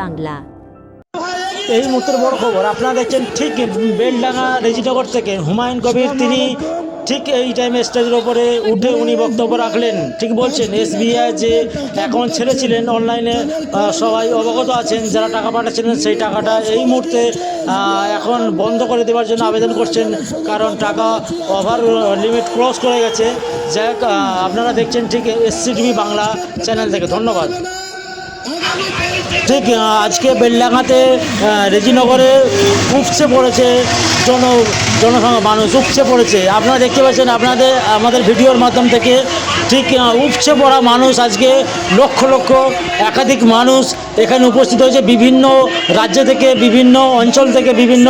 বাংলা। এই মুহূর্তের বড় খবর, আপনারা দেখছেন ঠিক বেলডাঙ্গা রেজিনগর থেকে হুমায়ুন কবির। তিনি ঠিক এই টাইমে স্টেজের ওপরে উঠে উনি বক্তব্য রাখলেন। ঠিক বলছেন এসবিআই যে অ্যাকাউন্ট ছেড়েছিলেন অনলাইনে সবাই অবগত আছেন, যারা টাকা পাঠাচ্ছিলেন সেই টাকাটা এই মুহূর্তে এখন বন্ধ করে দেওয়ার জন্য আবেদন করছেন। কারণ টাকা ওভার লিমিট ক্রস করে গেছে। যাই আপনারা দেখছেন ঠিক এসসিটিভি বাংলা চ্যানেল থেকে। ধন্যবাদ। ঠিক আজকে আহ, রেজিনগরে উপচে পড়েছে জন জনসংখ্যা মানুষ উপচে পড়েছে। আপনারা দেখতে পাচ্ছেন আপনাদের আমাদের ভিডিওর মাধ্যম থেকে ঠিক উপচে পড়া মানুষ আজকে লক্ষ লক্ষ একাধিক মানুষ এখানে উপস্থিত হয়েছে। বিভিন্ন রাজ্য থেকে বিভিন্ন অঞ্চল থেকে বিভিন্ন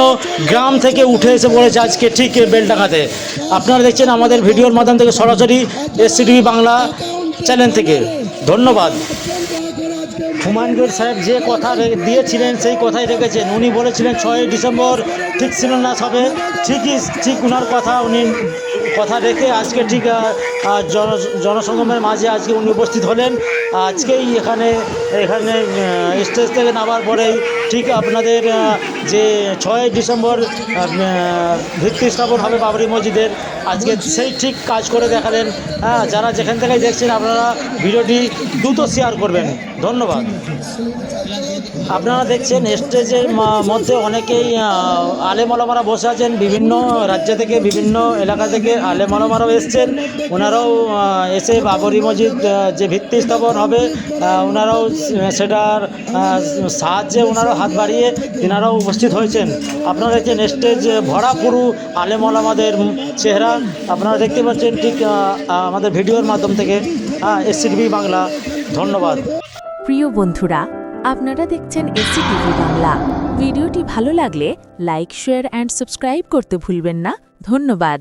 গ্রাম থেকে উঠে এসে পড়েছে আজকে ঠিক বেলডাঙ্গাতে আপনারা দেখছেন আমাদের ভিডিওর মাধ্যম থেকে সরাসরি এসসিটিভি বাংলা চ্যানেল থেকে। ধন্যবাদ। হুমায়ুন সাহেব যে কথা দিয়েছিলেন, সেই কথাই রেখেছেন। উনি বলেছিলেন, ছয়ই ডিসেম্বর ঠিক শিলান্যাস হবে ঠিকই ঠিক ওনার কথা উনি কথা রেখে আজকে ঠিক জন, জনসংগমের মাঝে আজকে উনি উপস্থিত হলেন। আজকেই এখানে এখানে স্টেজ থেকে নামার পরেই ঠিক আপনাদের যে ছয়ই ডিসেম্বর ভিত্তি স্থাপন হবে বাবরি মসজিদের, আজকে সেই ঠিক কাজ করে দেখালেন। হ্যাঁ যারা যেখান থেকে দেখছেন আপনারা ভিডিওটি দ্রুত শেয়ার করবেন। ধন্যবাদ। আপনারা দেখছেন স্টেজের মধ্যে অনেকেই আলেমলামারা বসে আছেন বিভিন্ন রাজ্য থেকে, বিভিন্ন এলাকা থেকে। আলেমলামারাও এসছেন। ওনারাও এসে বাবরি মসজিদ যে ভিত্তি স্থাপন হবে ওনারাও সেটার সাহায্যে ওনারাও হাত বাড়িয়ে তিনারাও উপস্থিত হয়েছেন। আপনারা দেখছেন স্টেজ ভরা পুরু আলেমলামাদের চেহারা। আপনারা দেখতে পাচ্ছেন ঠিক আমাদের ভিডিওর মাধ্যম থেকে। হ্যাঁ এসসিটিভি বাংলা। ধন্যবাদ। প্রিয় বন্ধুরা, আপনারা দেখছেন এসসিটিভি বাংলা। ভিডিওটি ভালো লাগলে লাইক, শেয়ার, অ্যান্ড সাবস্ক্রাইব করতে ভুলবেন না। ধন্যবাদ।